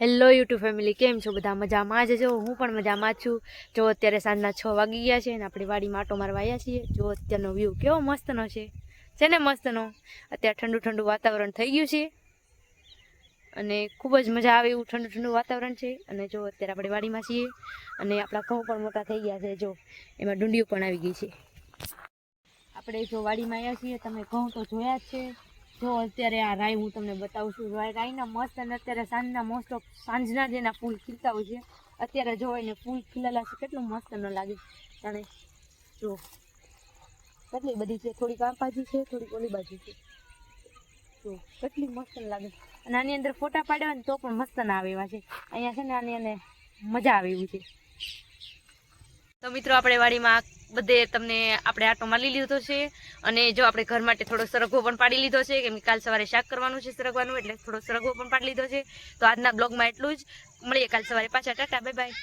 Hello YouTube family કેમ છો બધા? મજામાં જ છો હું પણ મજામાં જ છું. જો અત્યારે સાંજના છ વાગી ગયા છે અને આપણે વાડીમાં આટો મારવા આવ્યા છીએ. જો અત્યારનો વ્યૂ કેવો મસ્તનો છે. છે ને મસ્તનો? અત્યારે ઠંડુ ઠંડુ વાતાવરણ થઈ ગયું છે. અને ખૂબ જ મજા આવે એવું ઠંડુ ઠંડુ વાતાવરણ છે. અને જો અત્યારે આપણે વાડીમાં છીએ અને આપણા ઘઉં પણ મોટા થઈ ગયા છે, જો એમાં ડુંડીઓ પણ આવી ગઈ છે. આપણે જો વાડીમાં આવ્યા છીએ, તમે ઘઉં તો જોયા જ છે. જો અત્યારે આ રાઈ હું તમને બતાવું છું. રાઈના મસ્ત અને અત્યારે સાંજના મોસ્ટ ઓફ સાંજના જ એના ફૂલ ખીલતા હોય છે. અત્યારે જો એને ફૂલ ખીલેલા છે, કેટલું મસ્ત ન લાગે જાણે. જો. કેટલી બધી છે? થોડીક આ બાજુ છે, થોડીક ઓલી બાજુ છે. જો, કેટલી મસ્ત લાગે. અને આની અંદર ફોટા પાડ્યા ને તો પણ મસ્ત ના આવે એવા છે. અહીંયા છે ને આની અને મજા આવે એવું છે. તો મિત્રો, આપણે વાડીમાં બધે તમને આપણે આટો મારી લીધો છે અને જો આપણે ઘર માટે થોડો સરગવો પણ પાડી લીધો છે, કેમ કે કાલ સવારે શાક કરવાનું છે સરગવાનું, એટલે થોડો સરગવો પણ પાડી લીધો છે. તો આજના બ્લોગમાં એટલું જ. મળીએ કાલ સવારે પાછા. Tata bye bye